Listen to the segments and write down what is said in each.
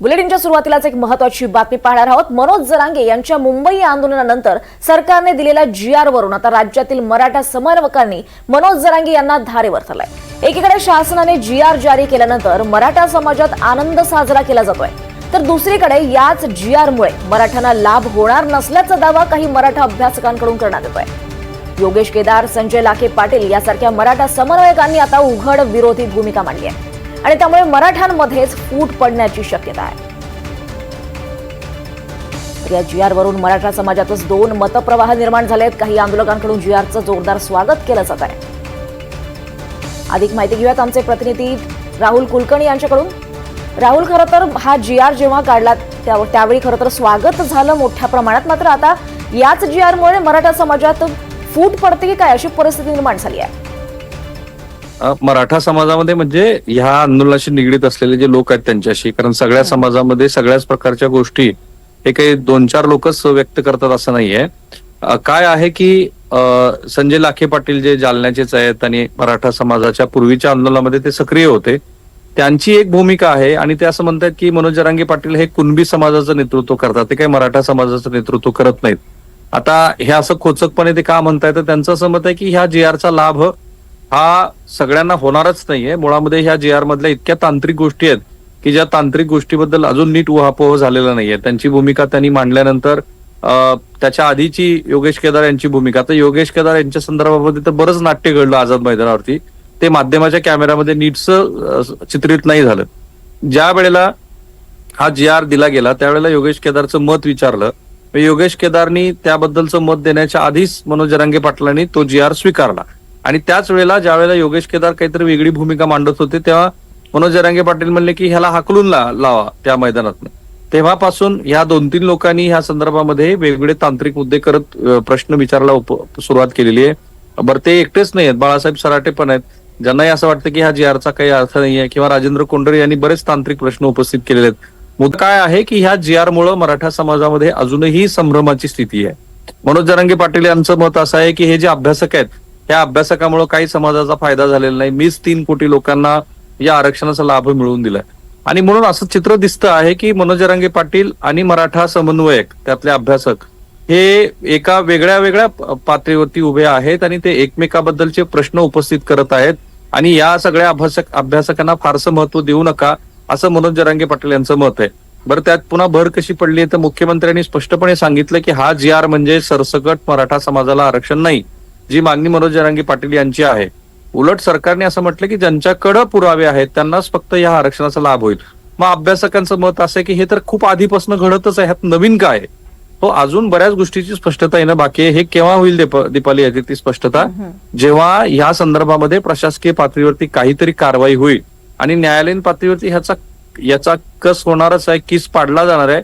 बुलेटिनच्या सुरुवातीलाच एक महत्वाची बातमी पाहणार आहोत. मनोज जरांगे यांच्या मुंबई आंदोलनानंतर सरकारने दिलेल्या जी आर वरून आता राज्यातील मराठा समन्वयकांनी मनोज जरांगे यांना धारेवर धरलाय एकीकडे शासनाने जी आर जारी केल्यानंतर मराठा समाजात आनंद साजरा केला जातोय. तर दुसरीकडे याच जी आर मुळे मराठ्यांना लाभ होणार नसल्याचा दावा काही मराठा अभ्यासकांकडून करण्यात येतोय. योगेश केदार संजय लाखे पाटील यासारख्या मराठा समन्वयकांनी आता उघड विरोधी भूमिका मांडली आहे. आणि त्यामुळे मराठ्यांमध्येच फूट पडण्याची शक्यता आहे. या जी वरून मराठा समाजातच दोन मतप्रवाह निर्माण झाले आहेत काही आंदोलकांकडून जी आरचं जोरदार स्वागत केलं जात आहे. अधिक माहिती घेऊयात आमचे प्रतिनिधी राहुल कुलकर्णी यांच्याकडून. राहुल खरं तर हा जी आर जेव्हा काढला त्यावेळी खरं तर स्वागत झालं मोठ्या प्रमाणात. मात्र आता याच जी आरमुळे मराठा समाजात फूट पडते की काय अशी परिस्थिती निर्माण झाली आहे? मराठा समाजामध्ये म्हणजे ह्या आंदोलनाशी निगडीत असलेले जे लोक आहेत त्यांच्याशी कारण सगळ्या समाजामध्ये सगळ्याच प्रकारच्या गोष्टी हे काही दोन चार लोकच व्यक्त करतात असं नाहीये. काय आहे की संजय लाखे पाटील जे जालन्याचेच आहेत आणि मराठा समाजाच्या पूर्वीच्या आंदोलनामध्ये ते सक्रिय होते त्यांची एक भूमिका आहे आणि ते असं म्हणतात की मनोज जरांगे पाटील हे कुणबी समाजाचं नेतृत्व करतात ते काही मराठा समाजाचं नेतृत्व करत नाहीत. आता हे असं खोचकपणे ते का म्हणतायत तर त्यांचं असं मत आहे की ह्या जी आरचा लाभ हा सगळ्यांना होणारच नाहीये. मुळामध्ये ह्या जी आर मधल्या इतक्या तांत्रिक गोष्टी आहेत की ज्या तांत्रिक गोष्टीबद्दल अजून नीट उहापोह झालेला नाहीये. त्यांची भूमिका त्यांनी मांडल्यानंतर अं, त्याच्या आधीची योगेश केदार यांची भूमिका. तर योगेश केदार यांच्या संदर्भामध्ये तर बरंच नाट्य घडलं आझाद मैदानावरती. ते माध्यमाच्या कॅमेऱ्यामध्ये नीटचं चित्रित नाही झालं. ज्या वेळेला हा जी आर दिला गेला त्यावेळेला योगेश केदारचं मत विचारलं. योगेश केदारनी त्याबद्दलचं मत देण्याच्या आधीच मनोज जरांगे पाटलांनी तो जी आर स्वीकारला. आणि त्याच वेळेला ज्या वेळेला योगेश केदार काहीतरी वेगळी भूमिका मांडत होते तेव्हा मनोज जरांगे पाटील म्हणले की ह्याला हाकलून ला- लावा त्या मैदानात तेव्हापासून ह्या दोन तीन लोकांनी ह्या संदर्भामध्ये वेगवेगळे तांत्रिक मुद्दे करत प्रश्न विचारायला उप- सुरुवात केलेली आहे. बरं ते एकटेच नाही आहेत बाळासाहेब सराटे पण आहेत. ज्यांनाही असं वाटतं की ह्या जी आरचा काही अर्थ नाहीये किंवा राजेंद्र कोंडरे यांनी बरेच तांत्रिक प्रश्न उपस्थित केलेले आहेत. मुद्दा काय आहे की ह्या जी आर मुळे मराठा समाजामध्ये अजूनही संभ्रमाची स्थिती आहे. मनोज जरांगे पाटील यांचं मत असं आहे की हे जे अभ्यासक आहेत या अभ्यासकामुळे काही समाजाचा फायदा झालेला नाही. मीच तीन कोटी लोकांना या आरक्षणाचा लाभ मिळवून दिलाय. आणि म्हणून असं चित्र दिसतं आहे की मनोज रंगे पाटील आणि मराठा समन्वयक त्यातले अभ्यासक हे एका वेगळ्या वेगळ्या पातळीवरती उभे आहेत आणि ते एकमेकाबद्दलचे प्रश्न उपस्थित करत आहेत. आणि या सगळ्या अभ्यासक अभ्यासकांना फारसं महत्त्व देऊ नका असं मनोज जरांगे पाटील यांचं मत आहे. बरं त्यात पुन्हा भर कशी पडली आहे तर मुख्यमंत्र्यांनी स्पष्टपणे सांगितलं की हा जी आर म्हणजे सरसकट मराठा समाजाला आरक्षण नाही. जी मागणी मनोज जरांगे पाटील यांची आहे. उलट सरकारने असं म्हटलं की ज्यांच्याकडे पुरावे आहेत त्यांनाच फक्त या आरक्षणाचा लाभ होईल. मग अभ्यासकांचं मत असं आहे की हे तर खूप आधीपासून घडतच आहे ह्यात नवीन काय? हो अजून बऱ्याच गोष्टीची स्पष्टता येणं बाकी आहे. हे केव्हा होईल दीप- दीपाली याची ती स्पष्टता? जेव्हा या संदर्भामध्ये प्रशासकीय पातळीवरती काहीतरी कारवाई होईल आणि न्यायालयीन पातळीवरती ह्याचा याचा कस होणारच आहे किस पाडला जाणार आहे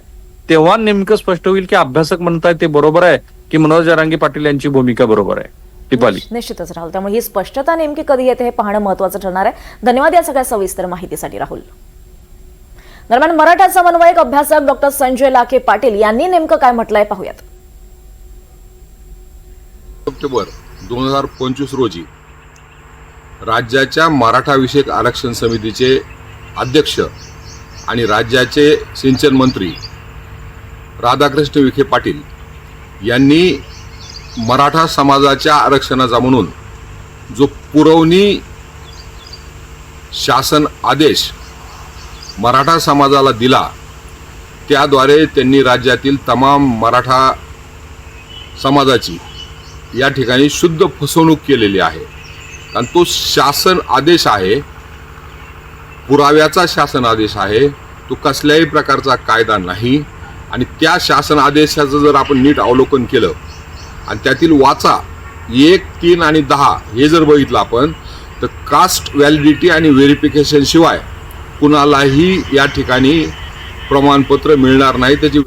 तेव्हा नेमकं स्पष्ट होईल की अभ्यासक म्हणताय ते बरोबर आहे की मनोज जरांगे पाटील यांची भूमिका बरोबर आहे. दीपाली निश्चितच राहुल. त्यामुळे ही स्पष्टता नेमकी कधी येते हे पाहणं महत्वाचं ठरणार आहे. धन्यवाद या सगळ्या सविस्तर माहितीसाठी राहुल. दरम्यान मराठा समन्वयक अभ्यासक डॉक्टर संजय लाखे पाटील यांनी नेमकं काय म्हटलंय पाहूयात. ऑक्टोबर दोन हजार पंचवीस रोजी राज्याच्या मराठा विषयक आरक्षण समितीचे अध्यक्ष आणि राज्याचे सिंचन मंत्री राधाकृष्ण विखे पाटील यांनी मराठा समाजाच्या आरक्षणाचा म्हणून जो पुरवणी शासन आदेश मराठा समाजाला दिला त्याद्वारे त्यांनी राज्यातील तमाम मराठा समाजाची या ठिकाणी शुद्ध फसवणूक केलेली आहे. कारण तो शासन आदेश आहे पुराव्याचा शासन आदेश आहे तो कसल्याही प्रकारचा कायदा नाही. आणि त्या शासन आदेशाचं जर आपण नीट अवलोकन केलं आणि त्यातील वाचा एक तीन आणि दहा हे जर बघितलं आपण तर कास्ट व्हॅलिडिटी आणि व्हेरिफिकेशन शिवाय कुणालाही या ठिकाणी प्रमाणपत्र मिळणार नाही. त्याची